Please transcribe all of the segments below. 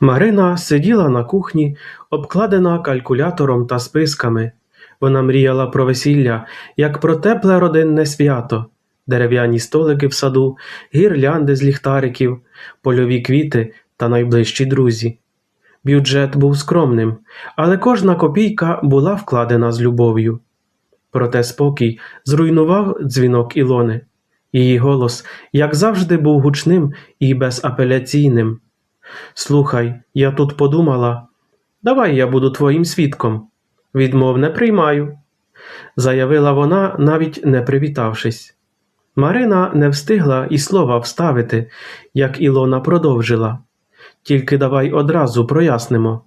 Марина сиділа на кухні, обкладена калькулятором та списками. Вона мріяла про весілля, як про тепле родинне свято, дерев'яні столики в саду, гірлянди з ліхтариків, польові квіти та найближчі друзі. Бюджет був скромним, але кожна копійка була вкладена з любов'ю. Проте спокій зруйнував дзвінок Ілони. Її голос, як завжди, був гучним і безапеляційним. Слухай, я тут подумала, давай я буду твоїм свідком. Відмов не приймаю, заявила вона, навіть не привітавшись. Марина не встигла і слова вставити, як Ілона продовжила. Тільки давай одразу прояснимо.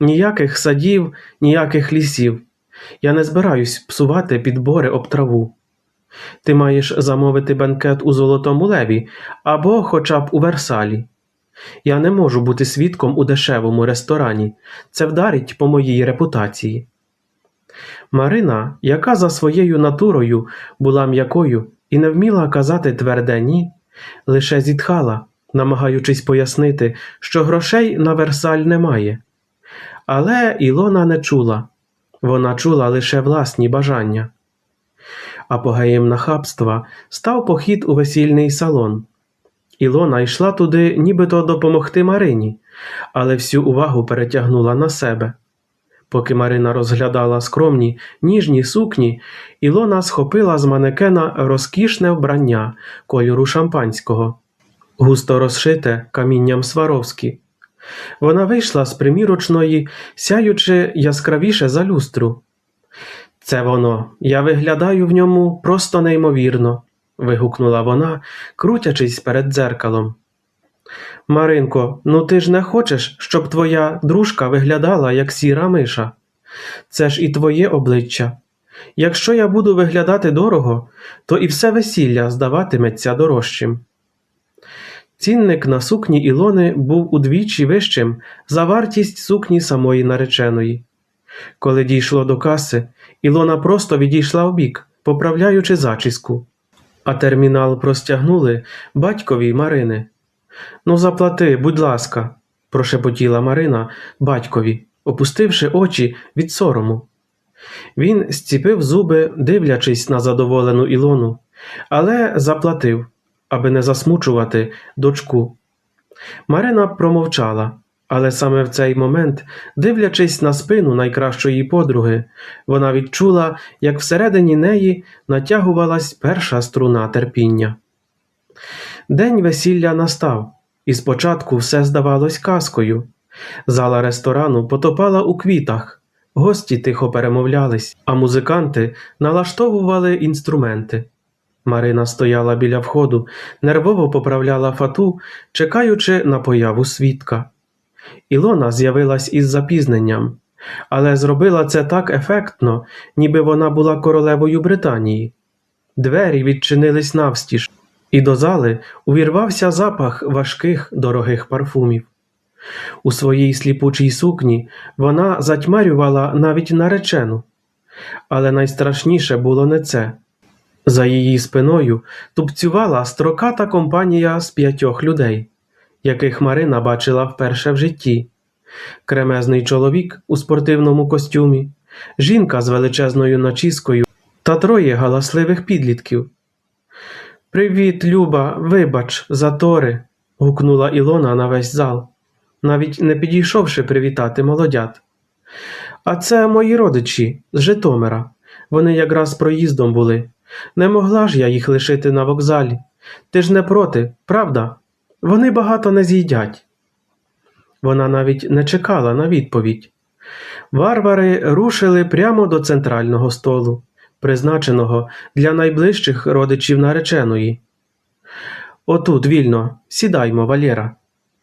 Ніяких садів, ніяких лісів. Я не збираюсь псувати підбори об траву. Ти маєш замовити бенкет у Золотому Леві або хоча б у Версалі. Я не можу бути свідком у дешевому ресторані. Це вдарить по моїй репутації. Марина, яка за своєю натурою була м'якою і не вміла казати тверде ні, лише зітхала, намагаючись пояснити, що грошей на Версаль немає. Але Ілона не чула вона чула лише власні бажання. Апогеєм нахабства став похід у весільний салон. Ілона йшла туди, нібито допомогти Марині, але всю увагу перетягнула на себе. Поки Марина розглядала скромні, ніжні сукні, Ілона схопила з манекена розкішне вбрання кольору шампанського, густо розшите камінням Сваровські. Вона вийшла з примірочної, сяючи яскравіше за люстру. Це воно, я виглядаю в ньому просто неймовірно, вигукнула вона, крутячись перед дзеркалом. Маринко, ну ти ж не хочеш, щоб твоя дружка виглядала як сіра миша. Це ж і твоє обличчя. Якщо я буду виглядати дорого, то і все весілля здаватиметься дорожчим. Цінник на сукні Ілони був удвічі вищим за вартість сукні самої нареченої. Коли дійшло до каси, Ілона просто відійшла вбік, поправляючи зачіску, а термінал простягнули батькові Марини. Ну, заплати, будь ласка, прошепотіла Марина батькові, опустивши очі від сорому. Він зціпив зуби, дивлячись на задоволену Ілону, але заплатив, аби не засмучувати дочку. Марина промовчала, але саме в цей момент, дивлячись на спину найкращої подруги, вона відчула, як всередині неї натягувалась перша струна терпіння. День весілля настав, і спочатку все здавалось казкою. Зала ресторану потопала у квітах, гості тихо перемовлялись, а музиканти налаштовували інструменти. Марина стояла біля входу, нервово поправляла фату, чекаючи на появу свідка. Ілона з'явилась із запізненням, але зробила це так ефектно, ніби вона була королевою Британії. Двері відчинились навстіж, і до зали увірвався запах важких дорогих парфумів. У своїй сліпучій сукні вона затьмарювала навіть наречену. Але найстрашніше було не це. За її спиною тупцювала строката компанія з п'ятьох людей, яких Марина бачила вперше в житті. Кремезний чоловік у спортивному костюмі, жінка з величезною начіскою та троє галасливих підлітків. Привіт, Люба, вибач, затори. гукнула Ілона на весь зал, навіть не підійшовши привітати молодят. А це мої родичі з Житомира. Вони якраз проїздом були. Не могла ж я їх лишити на вокзалі. Ти ж не проти, правда? Вони багато не з'їдять. Вона навіть не чекала на відповідь. Варвари рушили прямо до центрального столу, призначеного для найближчих родичів нареченої. Отут вільно, сідаймо, Валєра,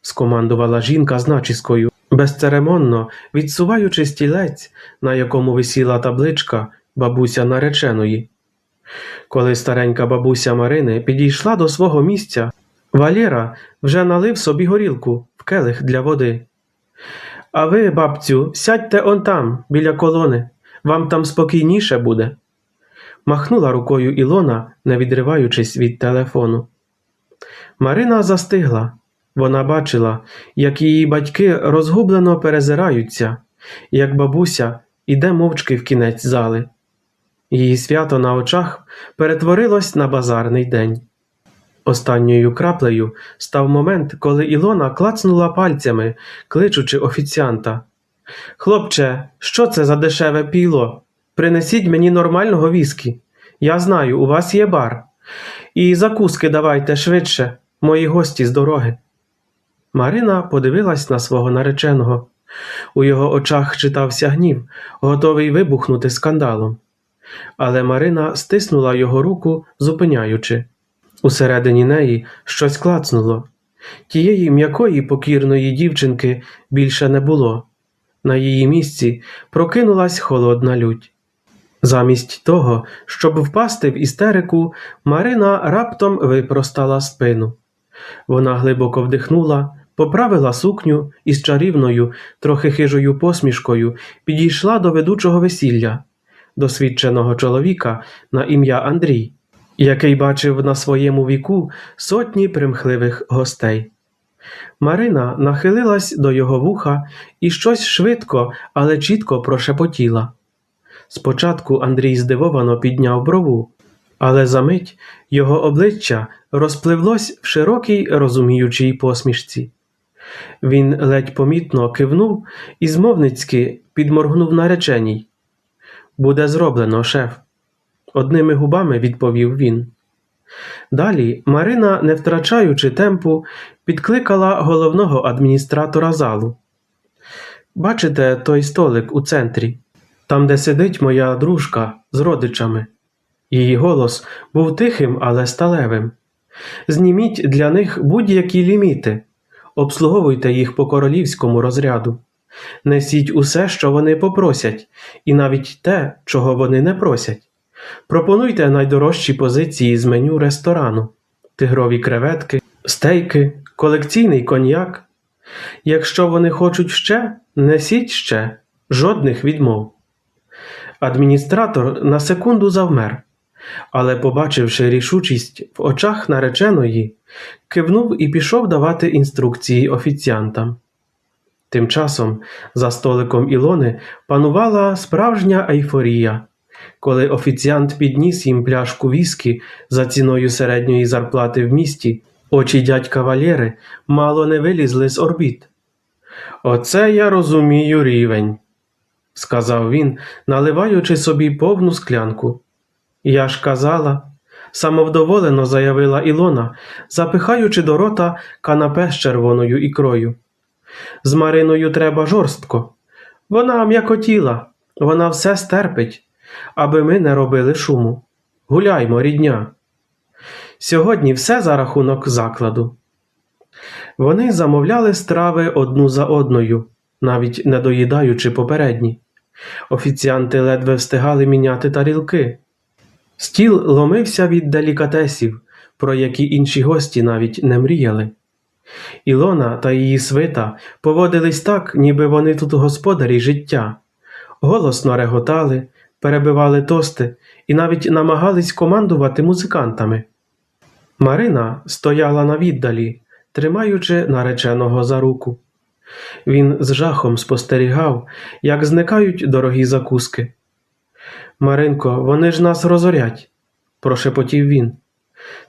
скомандувала жінка з начіскою, безцеремонно відсуваючи стілець, на якому висіла табличка бабуся нареченої. Коли старенька бабуся Марини підійшла до свого місця, Валєра вже налив собі горілку в келих для води. А ви, бабцю, сядьте он там, біля колони, вам там спокійніше буде. Махнула рукою Ілона, не відриваючись від телефону. Марина застигла. Вона бачила, як її батьки розгублено перезираються, як бабуся іде мовчки в кінець зали. Її свято на очах перетворилось на базарний день. Останньою краплею став момент, коли Ілона клацнула пальцями, кличучи офіціанта. Хлопче, що це за дешеве піло? Принесіть мені нормального віскі. Я знаю, у вас є бар. І закуски давайте швидше, мої гості з дороги. Марина подивилась на свого нареченого. У його очах читався гнів, готовий вибухнути скандалом. Але Марина стиснула його руку, зупиняючи. Усередині неї щось клацнуло. Тієї м'якої покірної дівчинки більше не було. На її місці прокинулась холодна лють. Замість того, щоб впасти в істерику, Марина раптом випростала спину. Вона глибоко вдихнула, поправила сукню і з чарівною, трохи хижою посмішкою підійшла до ведучого весілля, досвідченого чоловіка на ім'я Андрій, який бачив на своєму віку сотні примхливих гостей. Марина нахилилась до його вуха і щось швидко, але чітко прошепотіла. Спочатку Андрій здивовано підняв брову, але за мить його обличчя розпливлось в широкій розуміючій посмішці. Він ледь помітно кивнув і змовницьки підморгнув нареченій. Буде зроблено, шеф, одними губами відповів він. Далі Марина, не втрачаючи темпу, підкликала головного адміністратора залу. Бачите той столик у центрі, там, де сидить моя дружка з родичами. Її голос був тихим, але сталевим. Зніміть для них будь-які ліміти, обслуговуйте їх по королівському розряду. Несіть усе, що вони попросять, і навіть те, чого вони не просять. Пропонуйте найдорожчі позиції з меню ресторану, тигрові креветки, стейки, колекційний коньяк. Якщо вони хочуть ще, несіть ще, жодних відмов. Адміністратор на секунду завмер, але, побачивши рішучість в очах нареченої, кивнув і пішов давати інструкції офіціантам. Тим часом за столиком Ілони панувала справжня ейфорія, коли офіціант підніс їм пляшку віскі за ціною середньої зарплати в місті, очі дядька Валєри мало не вилізли з орбіт. Оце я розумію рівень, сказав він, наливаючи собі повну склянку. Я ж казала, самовдоволено заявила Ілона, запихаючи до рота канапе з червоною ікрою. З Мариною треба жорстко. Вона м'якотіла, вона все стерпить, аби ми не робили шуму. Гуляймо, рідня. Сьогодні все за рахунок закладу. Вони замовляли страви одну за одною, навіть не доїдаючи попередні. Офіціанти ледве встигали міняти тарілки. Стіл ломився від делікатесів, про які інші гості навіть не мріяли. Ілона та її свита поводились так, ніби вони тут господарі життя, голосно реготали, перебивали тости і навіть намагались командувати музикантами. Марина стояла на віддалі, тримаючи нареченого за руку. Він з жахом спостерігав, як зникають дорогі закуски. Маринко, вони ж нас розорять, прошепотів він.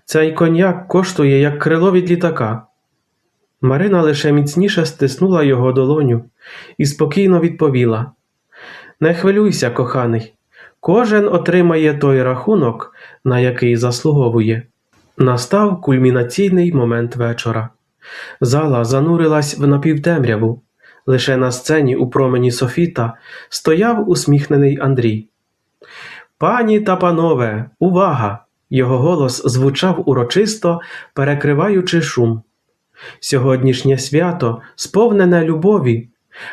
Цей коньяк коштує, як крило від літака. Марина лише міцніше стиснула його долоню і спокійно відповіла: Не хвилюйся, коханий, кожен отримає той рахунок, на який заслуговує. Настав кульмінаційний момент вечора. Зала занурилась в напівтемряву. Лише на сцені у промені Софіта стояв усміхнений Андрій. Пані та панове, увага! Його голос звучав урочисто, перекриваючи шум. Сьогоднішнє свято сповнене любові,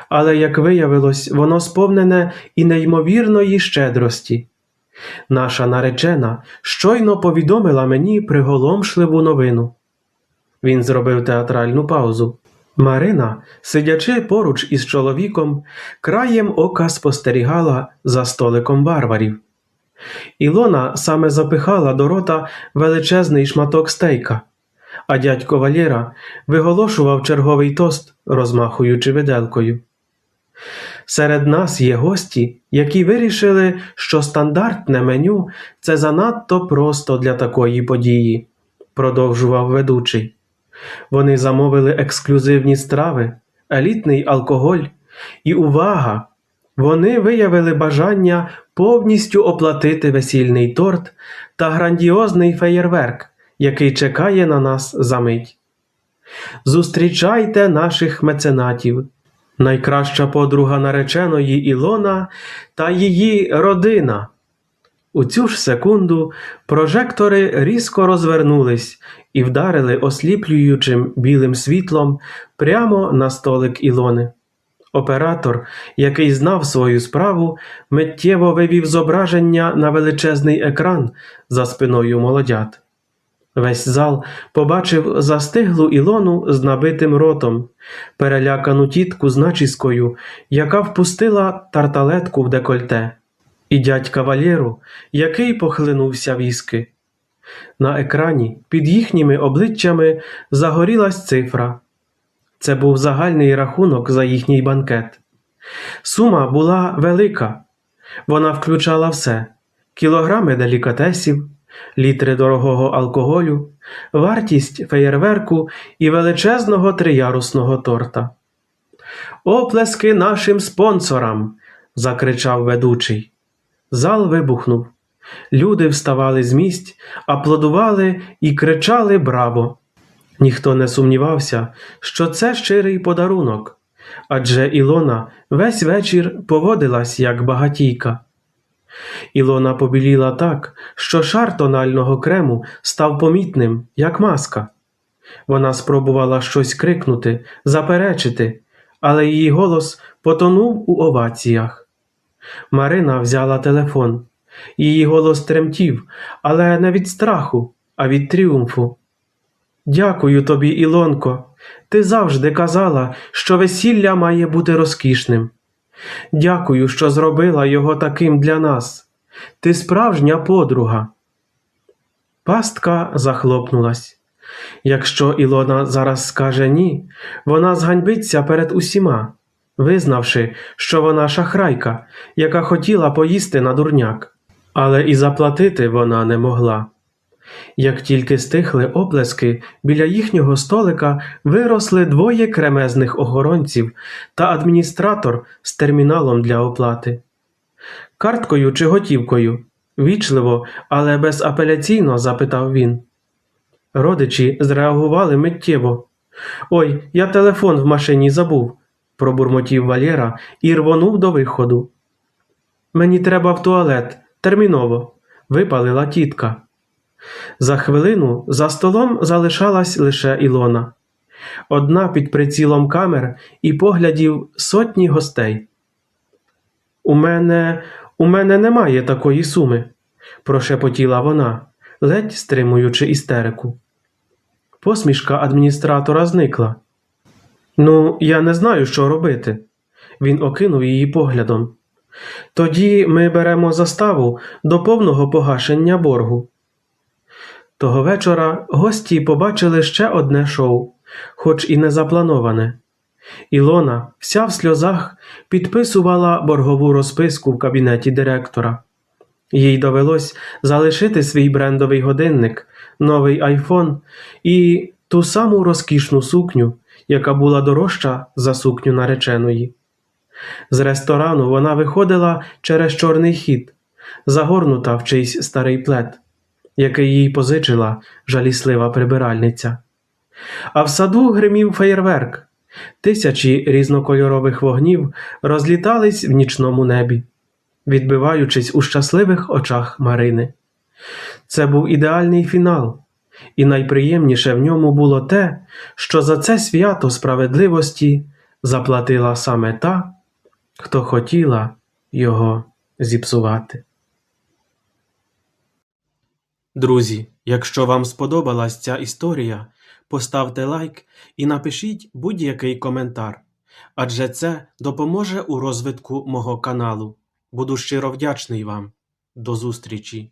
але, як виявилось, воно сповнене і неймовірної щедрості. Наша наречена щойно повідомила мені приголомшливу новину. Він зробив театральну паузу. Марина, сидячи поруч із чоловіком, краєм ока спостерігала за столиком варварів. Ілона саме запихала до рота величезний шматок стейка, а дядько Валєра виголошував черговий тост, розмахуючи виделкою. Серед нас є гості, які вирішили, що стандартне меню це занадто просто для такої події, продовжував ведучий. Вони замовили ексклюзивні страви, елітний алкоголь і увага! Вони виявили бажання повністю оплатити весільний торт та грандіозний феєрверк, який чекає на нас за мить. Зустрічайте наших меценатів, найкраща подруга нареченої Ілона та її родина. У цю ж секунду прожектори різко розвернулись і вдарили осліплюючим білим світлом прямо на столик Ілони. Оператор, який знав свою справу, миттєво вивів зображення на величезний екран за спиною молодят. Весь зал побачив застиглу Ілону з набитим ротом, перелякану тітку з начіскою, яка впустила тарталетку в декольте, і дядька Валєру, який похлинувся віски. На екрані під їхніми обличчями загорілась цифра. Це був загальний рахунок за їхній банкет. Сума була велика. Вона включала все: кілограми делікатесів, літри дорогого алкоголю, вартість феєрверку і величезного триярусного торта. Оплески нашим спонсорам. закричав ведучий. Зал вибухнув. Люди вставали з місць, аплодували і кричали Браво! Ніхто не сумнівався, що це щирий подарунок, адже Ілона весь вечір поводилась як багатійка. Ілона побіліла так, що шар тонального крему став помітним, як маска. Вона спробувала щось крикнути, заперечити, але її голос потонув у оваціях. Марина взяла телефон. Її голос тремтів, але не від страху, а від тріумфу. Дякую тобі, Ілонко. Ти завжди казала, що весілля має бути розкішним. Дякую, що зробила його таким для нас. Ти справжня подруга. Пастка захлопнулась. Якщо Ілона зараз скаже ні, вона зганьбиться перед усіма, визнавши, що вона шахрайка, яка хотіла поїсти на дурняк. Але і заплатити вона не могла. Як тільки стихли оплески, біля їхнього столика виросли двоє кремезних охоронців та адміністратор з терміналом для оплати. Карткою чи готівкою? Вічливо, але безапеляційно запитав він. Родичі зреагували миттєво. Ой, я телефон в машині забув, пробурмотів Валєра і рвонув до виходу. Мені треба в туалет, терміново, випалила тітка. За хвилину за столом залишалась лише Ілона. Одна під прицілом камер і поглядів сотні гостей. У мене, у мене немає такої суми, прошепотіла вона, ледь стримуючи істерику. Посмішка адміністратора зникла. Ну, я не знаю, що робити. Він окинув її поглядом. Тоді ми беремо заставу до повного погашення боргу. Того вечора гості побачили ще одне шоу, хоч і не заплановане. Ілона, вся в сльозах, підписувала боргову розписку в кабінеті директора. Їй довелось залишити свій брендовий годинник, новий айфон і ту саму розкішну сукню, яка була дорожча за сукню нареченої. З ресторану вона виходила через чорний хід, загорнута в чийсь старий плед який їй позичила жаліслива прибиральниця. А в саду гримів феєрверк. Тисячі різнокольорових вогнів розлітались в нічному небі, відбиваючись у щасливих очах Марини. Це був ідеальний фінал, і найприємніше в ньому було те, що за це свято справедливості заплатила саме та, хто хотіла його зіпсувати. Друзі, якщо вам сподобалась ця історія, поставте лайк і напишіть будь-який коментар, адже це допоможе у розвитку мого каналу. Буду щиро вдячний вам. До зустрічі!